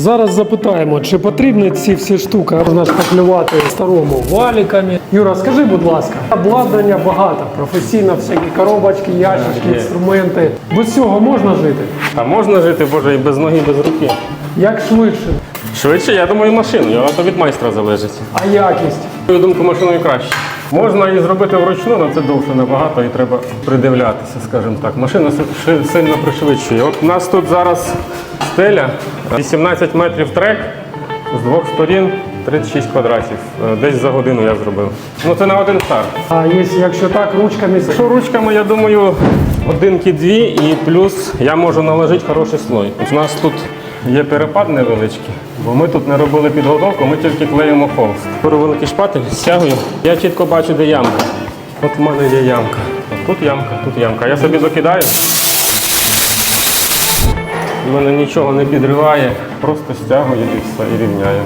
Зараз запитаємо, чи потрібні ці всі штуки можна шпаклювати старому валіками. Юра, скажи, будь ласка, обладнання багато, професійно, всякі коробочки, ящички, інструменти. Без цього можна жити? А можна жити, боже, і без ноги, і без руки. Як швидше? Швидше, я думаю, машиною, а то від майстра залежить. А якість? Мою думку, машиною краще. Можна і зробити вручну, але це довше набагато і треба придивлятися, скажімо так. Машина си- сильно пришвидшує. От у нас тут зараз стеля 18 метрів трек з двох сторін 36 квадратів. Е, Десь за годину я зробив. Ну це на один старт. А якщо, якщо так, ручками Якщо ручками, я думаю, одинки-дві і плюс я можу наложити хороший слой. У нас тут є перепад невеличкий, бо ми тут не робили підготовку, ми тільки клеїмо холст. Беру великий шпатель, стягую. Я чітко бачу, де ямка. От в мене є ямка. Тут ямка, тут ямка. Я собі закидаю в мене нічого не підриває, просто стягує і все і рівняє.